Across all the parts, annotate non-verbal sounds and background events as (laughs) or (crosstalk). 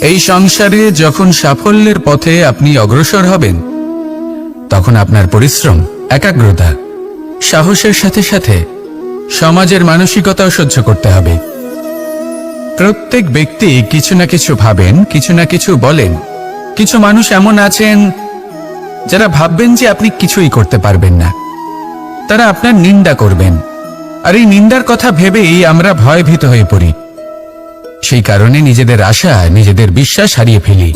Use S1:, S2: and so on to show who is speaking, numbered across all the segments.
S1: এই সংসারে যখন সাফল্যের পথে আপনি অগ্রসর হবেন, তখন আপনার পরিশ্রম, একাগ্রতা, সাহসের সাথে সাথে সমাজের মানসিকতাও সহ্য করতে হবে। প্রত্যেক ব্যক্তি কিছু না কিছু ভাবেন, কিছু না কিছু বলেন। কিছু মানুষ এমন আছেন, যারা ভাববেন যে আপনি কিছুই করতে পারবেন না। তারা আপনার নিন্দা করবেন। আর এই নিন্দার কথা ভেবেই আমরা ভয়ভীত হয়ে পড়ি। সেই কারণে নিজেদের আশা, নিজেদের বিশ্বাস হারিয়ে ফেলি।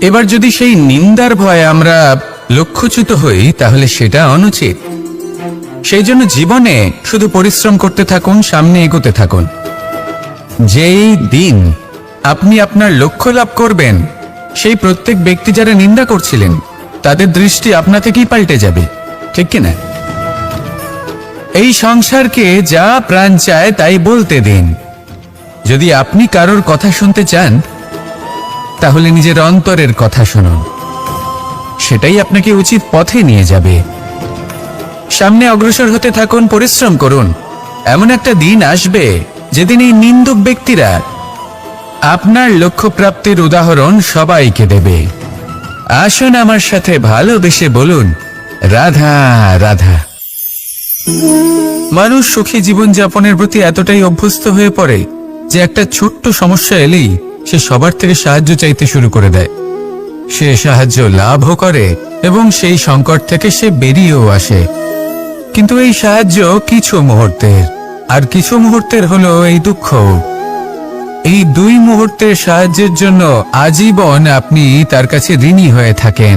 S1: এবার যদি সেই নিন্দার ভয়ে আমরা লক্ষ্যচ্যুত হই, তাহলে সেটা অনুচিত। সেই জন্য জীবনে শুধু পরিশ্রম করতে থাকুন, সামনে এগোতে থাকুন। যেই দিন আপনি আপনার লক্ষ্য লাভ করবেন, সেই প্রত্যেক ব্যক্তি যারা নিন্দা করছিলেন, তাদের দৃষ্টি আপনা থেকেই পাল্টে যাবে, ঠিক কিনা এই সংসারকে যা প্রাণ চায়, তাই বলতে দিন। যদি আপনি কারোর কথা শুনতে চান, তাহলে নিজের অন্তরের কথা শুনুন। সেটাই আপনাকে উচিত পথে নিয়ে যাবে। সামনে অগ্রসর হতে থাকুন, পরিশ্রম করুন। এমন একটা দিন আসবে যেদিন এই নিন্দুক ব্যক্তিরা আপনার লক্ষ্য প্রাপ্তির উদাহরণ সবাইকে দেবে। আসুন আমার সাথে ভালোবেসে বলুন, রাধা রাধা। মানুষ সুখী জীবনযাপনের প্রতি এতটাই অভ্যস্ত হয়ে পড়ে যে একটা ছোট্ট সমস্যা এলেই সে সবার থেকে সাহায্য চাইতে শুরু করে দেয়। সে সাহায্য লাভও করে এবং সেই সংকট থেকে সে বেরিয়েও আসে। কিন্তু এই সাহায্য কিছু মুহূর্তের, আর কিছু মুহূর্তের হলো এই দুঃখ এই দুই মুহূর্তের সাহায্যের জন্য আজীবন আপনি তার কাছে ঋণী হয়ে থাকেন।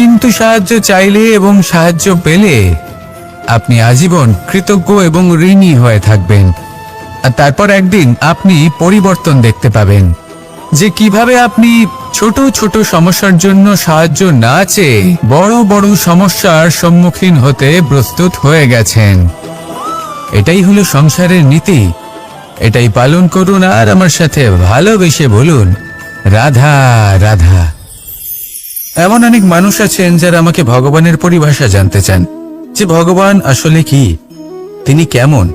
S1: কিন্তু সাহায্য চাইলে এবং সাহায্য পেলে আপনি আজীবন কৃতজ্ঞ এবং ঋণী হয়ে থাকবেন। আর তারপর একদিন আপনি পরিবর্তন দেখতে পাবেন যে কীভাবে আপনি ছোট ছোট সমস্যার জন্য সাহায্য না চেয়ে বড় বড় সমস্যার সম্মুখীন হতে প্রস্তুত হয়ে গেছেন। এটাই হলো সংসারের নীতি। এটাই পালন করুন আর আমার সাথে ভালোবেসে বলুন, রাধা রাধা। এমন অনেক মানুষ আছেন যারা আমাকে ভগবানের পরিভাষা জানতে চান। যে ভগবান আসলে কি? তিনি কেমন?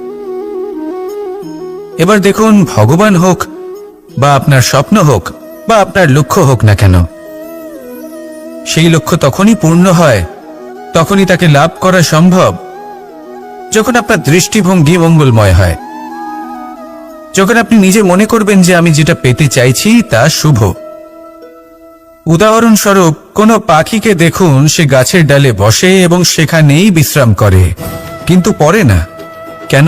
S1: এবার দেখুন, ভগবান হোক, বা আপনার স্বপ্ন হোক, বা আপনার লক্ষ্য হোক না কেন। সেই লক্ষ্য তখনই পূর্ণ হয়, তখনই তাকে লাভ করা সম্ভব, যখন আপনার দৃষ্টিভঙ্গি মঙ্গলময় হয়। যখন আপনি নিজে মনে করবেন যে আমি যেটা পেতে চাইছি তা শুভ। উদাহরণস্বরূপ, কোনো পাখিকে দেখুন, সে গাছের ডালে বসে এবং সেখানেই বিশ্রাম করে। কিন্তু পরে না। কেন?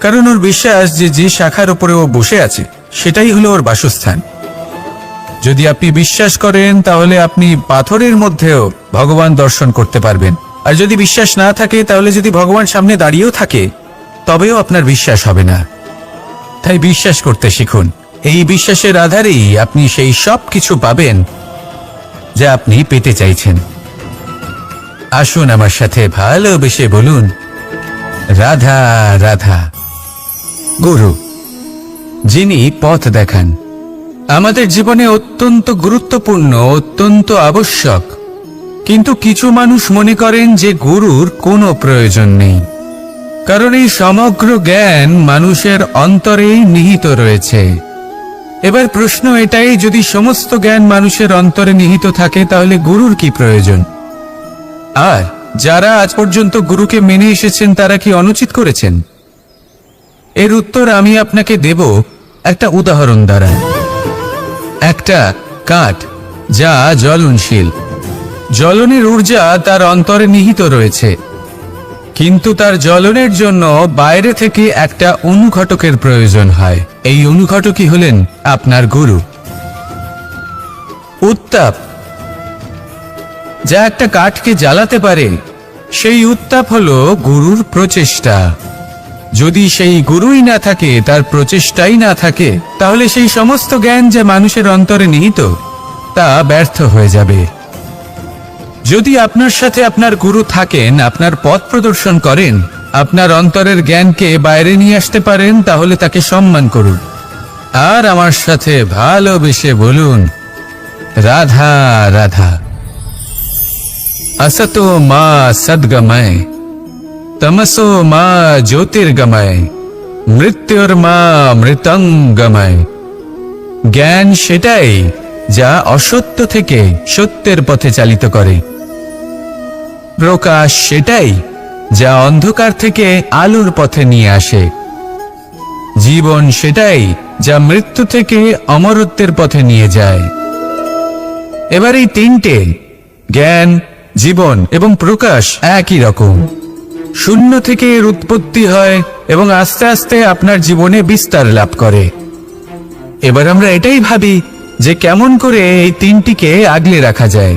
S1: কারণ ওর বিশ্বাস যে যে শাখার উপরে ও বসে আছে, সেটাই হলো ওর বাসস্থান। যদি আপনি বিশ্বাস করেন, তাহলে আপনি পাথরের মধ্যেও ভগবান দর্শন করতে পারবেন। আর যদি বিশ্বাস না থাকে, তাহলে যদি ভগবান সামনে দাঁড়িয়েও থাকে, তবেও আপনার বিশ্বাস হবে না। তাই বিশ্বাস করতে শিখুন। এই বিশ্বাসের আধারেই আপনি সেই সব কিছু পাবেন যা আপনি পেতে চাইছেন। আসুন আমার সাথে ভালোবেসে বলুন, রাধা রাধা। গুরু, যিনি পথ দেখান, আমাদের জীবনে অত্যন্ত গুরুত্বপূর্ণ, অত্যন্ত আবশ্যক। কিন্তু কিছু মানুষ মনে করেন যে গুরুর কোনো প্রয়োজন নেই। কারণ এই সমগ্র জ্ঞান মানুষের অন্তরেই নিহিত রয়েছে। এবার প্রশ্ন এটাই, যদি সমস্ত জ্ঞান মানুষের অন্তরে নিহিত থাকে, তাহলে গুরুর কি প্রয়োজন? আর যারা আজ পর্যন্ত গুরুকে মেনে এসেছেন, তারা কি অনুচিত করেছেন? এর উত্তর আমি আপনাকে দেব, একটা উদাহরণ দ্বারা। একটা কাঠ, যা জ্বলনশীল। জ্বলনের ঊর্জা তার অন্তরে নিহিত রয়েছে। কিন্তু তার জ্বলনের জন্য বাইরে থেকে একটা অনুঘটকের প্রয়োজন হয়। এই অনুঘটকই হলেন আপনার গুরু। উত্তাপ। যা একটা কাঠকে জ্বালাতে পারে, সেই উত্তাপ হল গুরুর প্রচেষ্টা। যদি সেই গুরুই না থাকে, তার প্রচেষ্টাই না থাকে, তাহলে সেই সমস্ত জ্ঞান যা মানুষের অন্তরে নিহিত, তা ব্যর্থ হয়ে যাবে। যদি আপনার সাথে আপনার গুরু থাকেন আপনার পথ প্রদর্শন করেন আপনার অন্তরের জ্ঞানকে বাইরে নিয়ে আসতে পারেন তাহলে তাকে সম্মান করুন আর আমার সাথে ভালোবেসে বলুন রাধা রাধা असतो मा सद्गमय तमसो मा ज्योतिर्गमय মৃত্যুর্মা মৃতঙ্গময় জ্ঞান সেটাই যা অসত্য থেকে সত্যের পথে চালিত করে প্রকাশ সেটাই যা অন্ধকার থেকে আলোর পথে নিয়ে আসে। জীবন সেটাই যা মৃত্যু থেকে অমরত্বের পথে নিয়ে যায়। এবার এই তিনটে, জ্ঞান, জীবন এবং প্রকাশ একই রকম। শূন্য থেকে এর উৎপত্তি হয় এবং আস্তে আস্তে আপনার জীবনে বিস্তার লাভ করে। এবার আমরা এটাই ভাবি যে কেমন করে এই তিনটিকে আগলে রাখা যায়।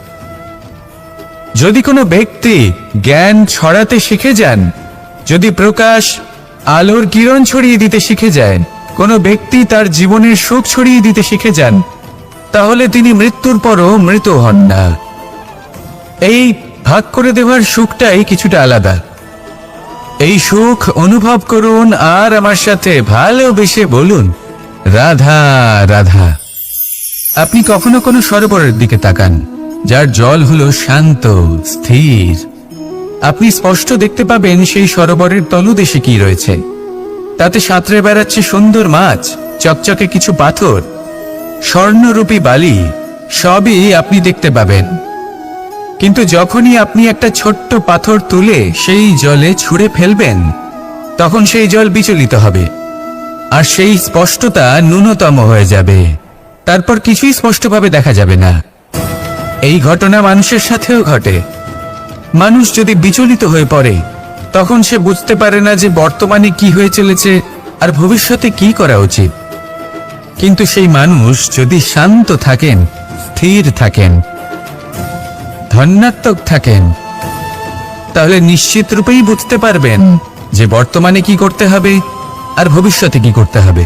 S1: যদি কোনো ব্যক্তি জ্ঞান ছড়াতে শিখে যান, যদি প্রকাশ আলোর কিরণ ছড়িয়ে দিতে শিখে যায় কোনো ব্যক্তি তার জীবনের সুখ ছড়িয়ে দিতে শিখে যান, তাহলে তিনি মৃত্যুর পরও মৃত হন না। এই ভাগ করে দেওয়ার সুখটাই কিছুটা আলাদা। এই সুখ অনুভব করুন আর আমার সাথে ভালোবেসে বলুন, রাধা রাধা। আপনি কখনো কোনো সরোবরের দিকে তাকান। যার জল হলো শান্ত, স্থির। আপনি স্পষ্ট দেখতে পাবেন সেই সরোবরের তলদেশে কি রয়েছে। তাতে সাঁতরে বেড়াচ্ছে সুন্দর মাছ, চকচকে কিছু পাথর, স্বর্ণরূপী বালি, সবই আপনি দেখতে পাবেন। কিন্তু যখনই আপনি একটা ছোট্ট পাথর তুলে সেই জলে ছুঁড়ে ফেলবেন, তখন সেই জল বিচলিত হবে। আর সেই স্পষ্টতা ন্যূনতম হয়ে যাবে। তারপর কিছুই স্পষ্টভাবে দেখা যাবে না। এই ঘটনা মানুষের সাথেও ঘটে। মানুষ যদি বিচলিত হয়ে পড়ে তখন সে বুঝতে পারে না যে বর্তমানে কি হয়ে চলেছে আর ভবিষ্যতে কি করা উচিত। কিন্তু সেই মানুষ যদি শান্ত থাকেন স্থির থাকেন ধন্যাত্মক থাকেন তাহলে নিশ্চিত রূপেই বুঝতে পারবেন যে বর্তমানে কি করতে হবে আর ভবিষ্যতে কি করতে হবে।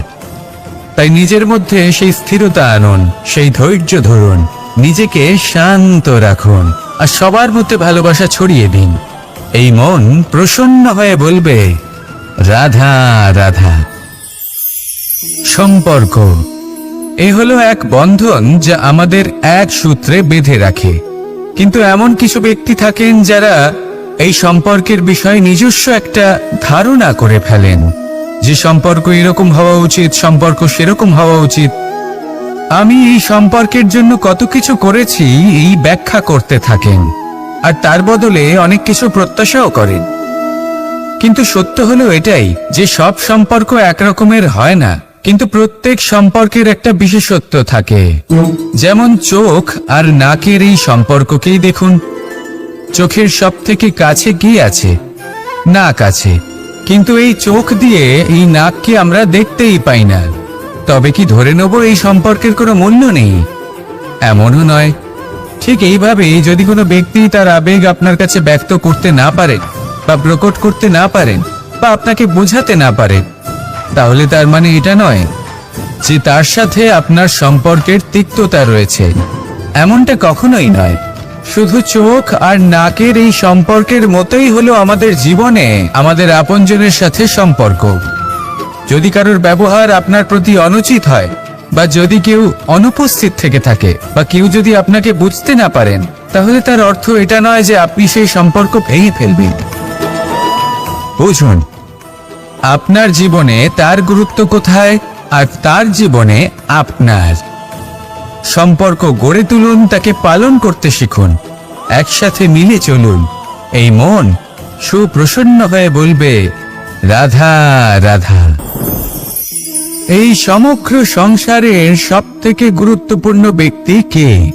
S1: তাই নিজের মধ্যে সেই স্থিরতা আনুন সেই ধৈর্য ধরুন। নিজেকে শান্ত রাখুন আর সবার মধ্যে ভালোবাসা ছড়িয়ে দিন। এই মন প্রসন্ন হয়ে বলবে, রাধা রাধা। সম্পর্ক। এ হলো এক বন্ধন যা আমাদের এক সূত্রে বেঁধে রাখে। কিন্তু এমন কিছু ব্যক্তি থাকেন যারা এই সম্পর্কের বিষয়ে নিজস্ব একটা ধারণা করে ফেলেন। যে সম্পর্ক এরকম হওয়া উচিত, সম্পর্ক সেরকম হওয়া উচিত আমি এই সম্পর্কের জন্য কত কিছু করেছি এই ব্যাখ্যা করতে থাকেন। আর তার বদলে অনেক কিছু প্রত্যাশাও করেন। কিন্তু সত্য হলো এটাই, যে সব সম্পর্ক একরকমের হয় না, কিন্তু প্রত্যেক সম্পর্কের একটা বিশেষত্ব থাকে। যেমন চোখ আর নাকের এই সম্পর্ককেই দেখুন। চোখের সব থেকে কাছে কি আছে? নাক আছে। কিন্তু এই চোখ দিয়ে এই নাককে আমরা দেখতেই পাই না। তবে কি ধরে নেব এই সম্পর্কের কোনো মূল্য নেই? এমনও নয়। ঠিক এইভাবেই যদি কোনো ব্যক্তি তার আবেগ আপনার কাছে ব্যক্ত করতে না পারে, বা প্রকট করতে না পারেন বা আপনাকে বোঝাতে না পারে, তাহলে তার মানে এটা নয় যে তার সাথে আপনার সম্পর্কের তিক্ততা রয়েছে। এমনটা কখনোই নয়। শুধু চোখ আর নাকের এই সম্পর্কের মতোই হলো আমাদের জীবনে, আমাদের আপনজনের সাথে সম্পর্ক। যদি কারোর ব্যবহার আপনার প্রতি অনুচিত হয়, বা যদি কেউ অনুপস্থিত থেকে থাকে, বা কেউ যদি আপনাকে বুঝতে না পারেন, তাহলে তার অর্থ এটা নয় যে আপনি সেই সম্পর্ক ভেঙে ফেলবেন। বুঝুন, আপনার জীবনে তার গুরুত্ব কোথায়, আর তার জীবনে আপনার। সম্পর্ক গড়ে তুলুন, তাকে পালন করতে শিখুন, একসাথে মিলে চলুন। এই মন সুপ্রসন্ন হয়ে বলবে রাধা রাধা। এই সমগ্র সংসারের সব থেকে গুরুত্বপূর্ণ ব্যক্তি কে?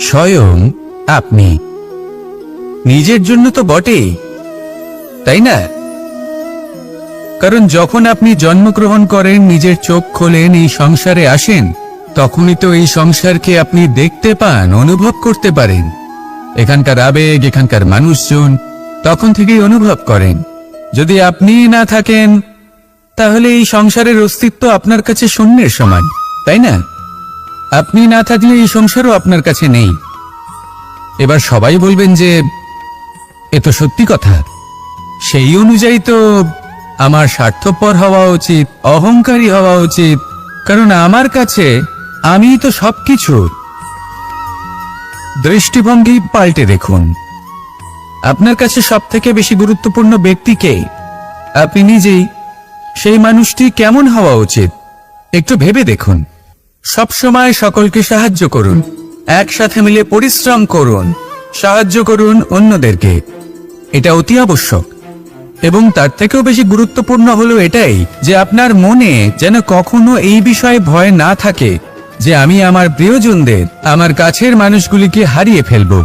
S1: স্বয়ং আপনি। নিজের জন্য তো বটেই তাই না? কারণ যখন আপনি জন্মগ্রহণ করেন নিজের চোখ খোলেন এই সংসারে আসেন তখনই তো এই সংসারকে আপনি দেখতে পান অনুভব করতে পারেন। এখানকার আবেগ এখানকার মানুষজন তখন থেকেই অনুভব করেন। যদি আপনি না থাকেন, তাহলে এই সংসারের অস্তিত্ব আপনার কাছে শূন্যের সমান, তাই না? আপনি না থাকলে এই সংসারও আপনার কাছে নেই। এবার সবাই বলবেন যে, এ তো সত্যি কথা। সেই অনুযায়ী তো আমার স্বার্থপর হওয়া উচিত, অহংকারী হওয়া উচিত, কারণ আমার কাছে আমি তো সবকিছু। দৃষ্টিভঙ্গি পাল্টে দেখুন। আপনার কাছে সব থেকে বেশি গুরুত্বপূর্ণ ব্যক্তিকে আপনি নিজেই। সেই মানুষটি কেমন হওয়া উচিত? একটু ভেবে দেখুন। সবসময় সকলকে সাহায্য করুন। একসাথে মিলে পরিশ্রম করুন। সাহায্য করুন অন্যদেরকে। এটা অতি আবশ্যক। এবং তার থেকেও বেশি গুরুত্বপূর্ণ হলো এটাই যে আপনার মনে যেন কখনো এই বিষয়ে ভয় না থাকে যে আমি আমার প্রিয়জনদের, আমার কাছের মানুষগুলিকে হারিয়ে ফেলব।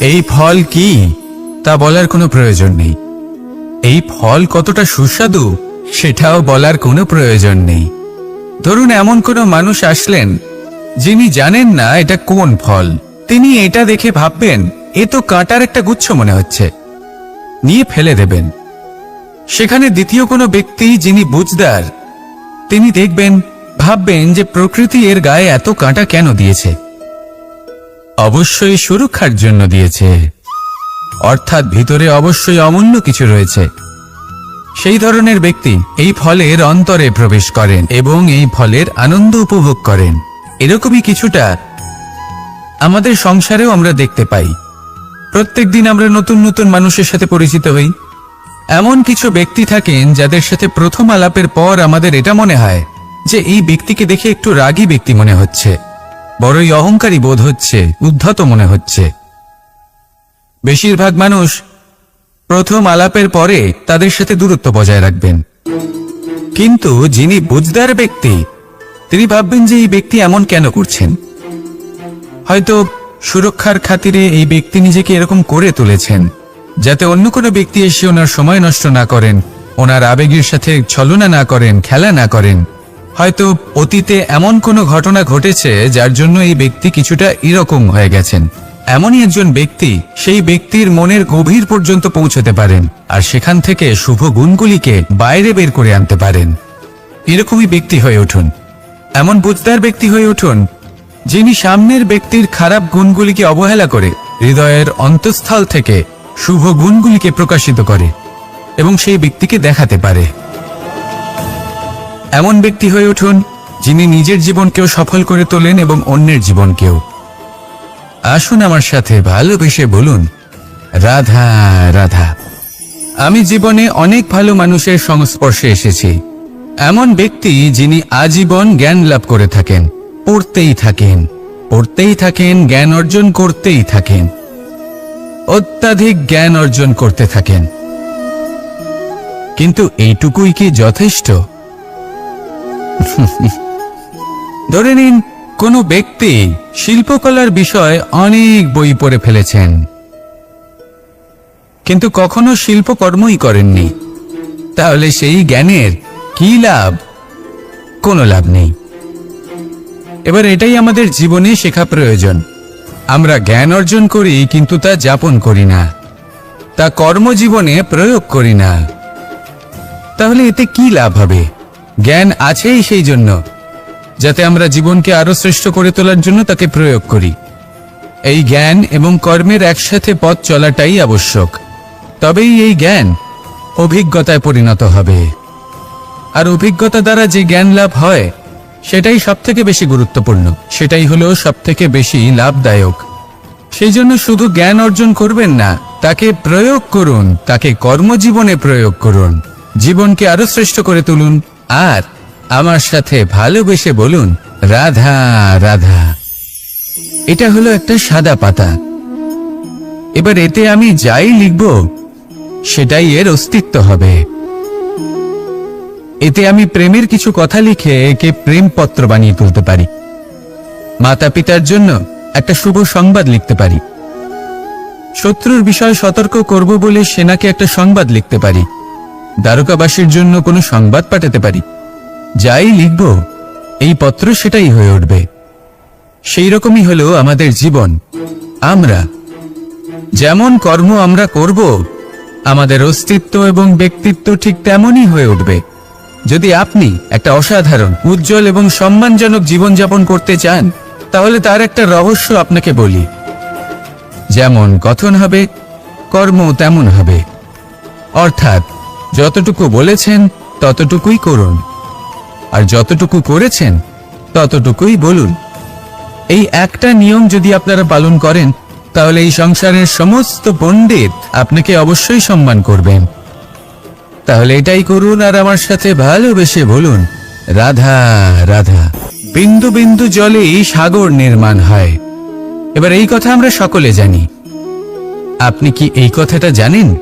S1: এই ফল কি? তা বলার কোনো প্রয়োজন নেই। এই ফল কতটা সুস্বাদু, সেটাও বলার কোনো প্রয়োজন নেই। ধরুন এমন কোনো মানুষ আসলেন, যিনি জানেন না এটা কোন ফল। তিনি এটা দেখে ভাববেন, এ তো কাঁটার একটা গুচ্ছ মনে হচ্ছে। নিয়ে ফেলে দেবেন। সেখানে দ্বিতীয় কোনো ব্যক্তি যিনি বুঝদার, তিনি দেখবেন, ভাববেন যে প্রকৃতি এর গায়ে এত কাঁটা কেন দিয়েছে। অবশ্যই সুরক্ষার জন্য দিয়েছে। অর্থাৎ ভিতরে অবশ্যই অমূল্য কিছু রয়েছে। সেই ধরনের ব্যক্তি এই ফলের অন্তরে প্রবেশ করেন এবং এই ফলের আনন্দ উপভোগ করেন। এরকমই কিছুটা আমাদের সংসারেও আমরা দেখতে পাই। প্রত্যেক দিন আমরা নতুন নতুন মানুষের সাথে পরিচিত হই। এমন কিছু ব্যক্তি থাকেন যাদের সাথে প্রথম আলাপের পর আমাদের এটা মনে হয় যে এই ব্যক্তিকে দেখে একটু রাগী ব্যক্তি মনে হচ্ছে। বড়ই অহংকারী বোধ হচ্ছে, উদ্ধত মনে হচ্ছে। বেশিরভাগ মানুষ প্রথম আলাপের পরে তাদের সাথে দূরত্ব বজায় রাখবেন। কিন্তু যিনি বুঝদার ব্যক্তি, তিনি ভাববেন যে এই ব্যক্তি এমন কেন করছেন। হয়তো সুরক্ষার খাতিরে এই ব্যক্তি নিজেকে এরকম করে তুলেছেন, যাতে অন্য কোনো ব্যক্তি এসে ওনার সময় নষ্ট না করেন, ওনার আবেগের সাথে ছলনা না করেন, খেলা না করেন। হয়তো অতীতে এমন কোনো ঘটনা ঘটেছে যার জন্য এই ব্যক্তি কিছুটা এরকম হয়ে গেছেন। এমনই একজন ব্যক্তি সেই ব্যক্তির মনের গভীর পর্যন্ত পৌঁছতে পারেন আর সেখান থেকে শুভ গুণগুলিকে বাইরে বের করে আনতে পারেন। এরকমই ব্যক্তি হয়ে উঠুন। এমন বুঝদার ব্যক্তি হয়ে উঠুন যিনি সামনের ব্যক্তির খারাপ গুণগুলিকে অবহেলা করে হৃদয়ের অন্তঃস্থল থেকে শুভ গুণগুলিকে প্রকাশিত করে এবং সেই ব্যক্তিকে দেখাতে পারে। এমন ব্যক্তি হয়ে উঠুন, যিনি নিজের জীবনকেও সফল করে তোলেন এবং অন্যের জীবনকেও। আসুন আমার সাথে ভালোবেসে বলুন, রাধা রাধা, আমি জীবনে অনেক ভালো মানুষের সংস্পর্শে এসেছি। এমন ব্যক্তি যিনি আজীবন জ্ঞান লাভ করে থাকেন, পড়তেই থাকেন পড়তেই থাকেন, জ্ঞান অর্জন করতেই থাকেন, অত্যাধিক জ্ঞান অর্জন করতে থাকেন। কিন্তু এইটুকুই কি যথেষ্ট? (laughs) ধরে নিন, কোনো ব্যক্তি শিল্পকলার বিষয়ে অনেক বই পড়ে ফেলেছেন। কিন্তু কখনো শিল্পকর্মই করেননি। তাহলে সেই জ্ঞানের কি লাভ? কোনো লাভ নেই। এবার এটাই আমাদের জীবনে শেখা প্রয়োজন। আমরা জ্ঞান অর্জন করি, কিন্তু তা যাপন করি না। তা কর্মজীবনে প্রয়োগ করি না। তাহলে এতে কি লাভ হবে? জ্ঞান আছেই সেই জন্য, যাতে আমরা জীবনকে আরও শ্রেষ্ঠ করে তোলার জন্য তাকে প্রয়োগ করি। এই জ্ঞান এবং কর্মের একসাথে পথ চলাটাই আবশ্যক। তবেই এই জ্ঞান অভিজ্ঞতায় পরিণত হবে। আর অভিজ্ঞতা দ্বারা যে জ্ঞান লাভ হয়, সেটাই সব থেকে বেশি গুরুত্বপূর্ণ। সেটাই হলো সব থেকে বেশি লাভদায়ক। সেই জন্য শুধু জ্ঞান অর্জন করবেন না, তাকে প্রয়োগ করুন, তাকে কর্মজীবনে প্রয়োগ করুন। জীবনকে আরও শ্রেষ্ঠ করে তুলুন। আর আমার সাথে ভালোবেসে বলুন, রাধা রাধা। এটা হলো একটা সাদা পাতা। এবার এতে আমি যাই লিখব, সেটাই এর অস্তিত্ব হবে। এতে আমি প্রেমের কিছু কথা লিখে একে প্রেমপত্র বানিয়ে তুলতে পারি। মাতা পিতার জন্য একটা শুভ সংবাদ লিখতে পারি। শত্রুর বিষয়ে সতর্ক করব বলে সেনাকে একটা সংবাদ লিখতে পারি। দ্বারকাবাসীর জন্য কোনো সংবাদ পাঠাতে পারি? যাই লিখব, এই পত্র সেটাই হয়ে উঠবে। সেই রকমই হলো আমাদের জীবন। আমরা, যেমন কর্ম আমরা করব, আমাদের অস্তিত্ব এবং ব্যক্তিত্ব ঠিক তেমনই হয়ে উঠবে। যদি আপনি একটা অসাধারণ, উজ্জ্বল এবং সম্মানজনক জীবনযাপন করতে চান, তাহলে তার একটা রহস্য আপনাকে বলি। যেমন, কথন হবে কর্ম তেমন হবে। অর্থাৎ যতটুকু বলেছেন, ততটুকুই করুন। আর যতটুকু করেছেন, ততটুকুই বলুন। এই একটা নিয়ম যদি আপনারা পালন করেন, তাহলে এই সংসারের সমস্ত পণ্ডিত আপনাকে অবশ্যই সম্মান করবেন। তাহলে এটাই করুন আর আমার সাথে ভালোবেসে বলুন, রাধা রাধা। বিন্দু বিন্দু জলেই সাগর নির্মাণ হয়। এবার এই কথা আমরা সকলে জানি। আপনি কি এই কথাটা জানেন?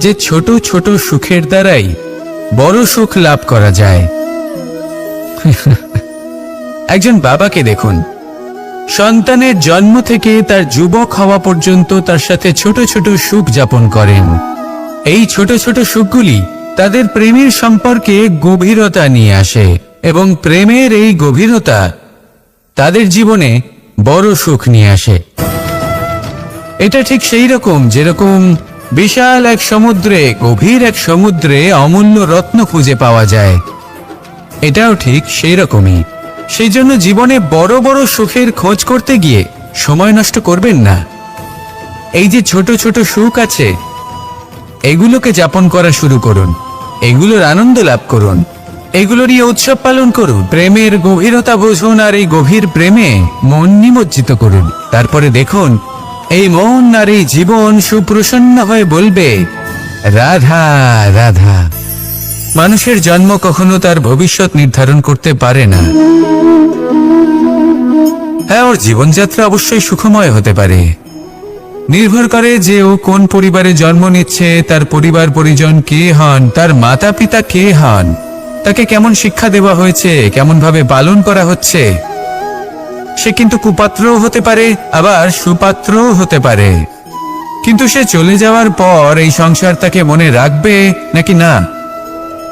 S1: যে ছোট ছোট সুখের দ্বারাই বড় সুখ লাভ করা যায়। (laughs) একজন বাবাকে দেখুন। সন্তানের জন্ম থেকে তার যুবক হওয়া পর্যন্ত তার সাথে ছোট ছোট সুখ যাপন করেন। এই ছোট ছোট সুখগুলি তাদের প্রেমের সম্পর্কে গভীরতা নিয়ে আসে এবং প্রেমের এই গভীরতা তাদের জীবনে বড় সুখ নিয়ে আসে। এটা ঠিক সেই রকম যেরকম বিশাল এক সমুদ্রে, গভীর এক সমুদ্রে অমূল্য রত্ন খুঁজে পাওয়া যায়। এটাও ঠিক সেই রকমই সেই জন্য জীবনে বড় বড় সুখের খোঁজ করতে গিয়ে সময় নষ্ট করবেন না। এই যে ছোট ছোট সুখ আছে, এগুলোকে যাপন করা শুরু করুন। এগুলোর আনন্দ লাভ করুন। এগুলোরই উৎসব পালন করুন। প্রেমের গভীরতা বুঝুন আর এই গভীর প্রেমে মন নিমজ্জিত করুন। তারপরে দেখুন এই মন আর এই জীবন সুপ্রসন্ন হয়ে বলবে, রাধা রাধা। মানুষের জন্ম কখনো তার ভবিষ্যৎ নির্ধারণ করতে পারে না। হ্যাঁ ওর জীবনযাত্রা অবশ্যই সুখময় হতে পারে। নির্ভর করে যে ও কোন পরিবারে জন্ম নিচ্ছে, তার পরিবার পরিজন কে হন, তার মাতা পিতা কে হন, তাকে কেমন শিক্ষা দেওয়া হয়েছে কেমন ভাবে পালন করা হচ্ছে সে কিন্তু কুপাত্রও হতে পারে, আবার সুপাত্রও হতে পারে। কিন্তু সে চলে যাওয়ার পর এই সংসার তাকে মনে রাখবে নাকি না?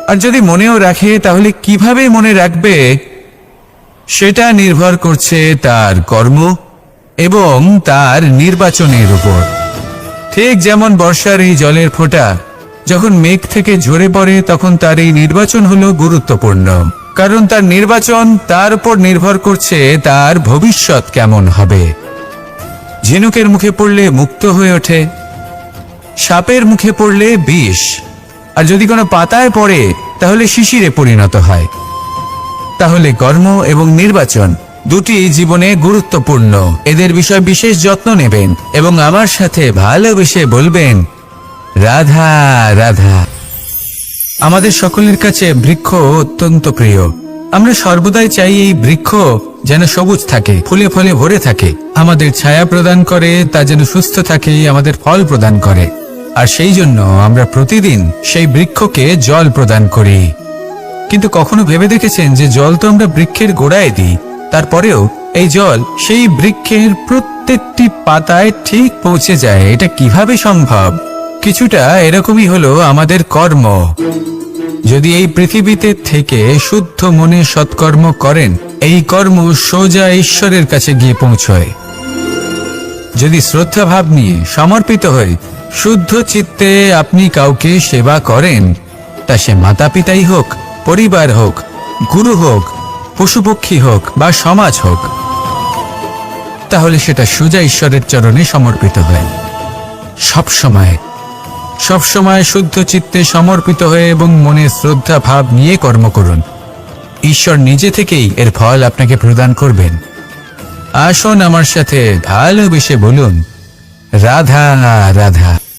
S1: আর যদি মনেও রাখে, তাহলে কীভাবে মনে রাখবে? সেটা নির্ভর করছে তার কর্ম এবং তার নির্বাচনের উপর। ঠিক যেমন বর্ষার এই জলের ফোঁটা, যখন মেঘ থেকে ঝরে পড়ে, তখন তার এই নির্বাচন হলো গুরুত্বপূর্ণ। কারণ তার নির্বাচন তার উপর নির্ভর করছে তার ভবিষ্যৎ কেমন হবে। ঝিনুকের মুখে পড়লে মুক্ত হয়ে ওঠে, সাপের মুখে পড়লে বিষ, আর যদি কোনো পাতায় পড়ে, তাহলে শিশিরে পরিণত হয়। তাহলে কর্ম এবং নির্বাচন দুটি জীবনে গুরুত্বপূর্ণ। এদের বিষয় বিশেষ যত্ন নেবেন এবং আমার সাথে ভালোবেসে বলবেন, রাধা রাধা। আমাদের সকলের কাছে বৃক্ষ অত্যন্ত প্রিয়। আমরা সর্বদাই চাই এই বৃক্ষ যেন সবুজ থাকে, ফুলে ফলে ভরে থাকে। আমাদের ছায়া প্রদান করে, তা যেন সুস্থ থাকে, আমাদের ফল প্রদান করে। আর সেই জন্য আমরা প্রতিদিন সেই বৃক্ষকে জল প্রদান করি। কিন্তু কখনো ভেবে দেখেছেন যে জল তো আমরা বৃক্ষের গোড়ায় দিই? তারপরেও এই জল সেই বৃক্ষের প্রত্যেকটি পাতায় ঠিক পৌঁছে যায়। এটা কীভাবে সম্ভব? কিছুটা এরকমই হলো আমাদের কর্ম। যদি এই পৃথিবীতে থেকে শুদ্ধ মনে সৎকর্ম করেন, এই কর্ম সোজা ঈশ্বরের কাছে গিয়ে পৌঁছয়। যদি শ্রদ্ধা ভাব নিয়ে সমর্পিত হয়ে শুদ্ধ চিত্তে আপনি কাউকে সেবা করেন, তা সে মাতা পিতাই হোক, পরিবার হোক, গুরু হোক, পশুপক্ষী হোক বা সমাজ হোক, তাহলে সেটা সোজা ঈশ্বরের চরণে সমর্পিত হয়। সব সময় সবসময় শুদ্ধ চিত্তে সমর্পিত হয়ে এবং মনে শ্রদ্ধা ভাব নিয়ে কর্ম করুন। ঈশ্বর নিজে থেকেই এর ফল আপনাকে প্রদান করবেন। আসুন আমার সাথে ভালোবেসে বলুন। রাধা রাধা।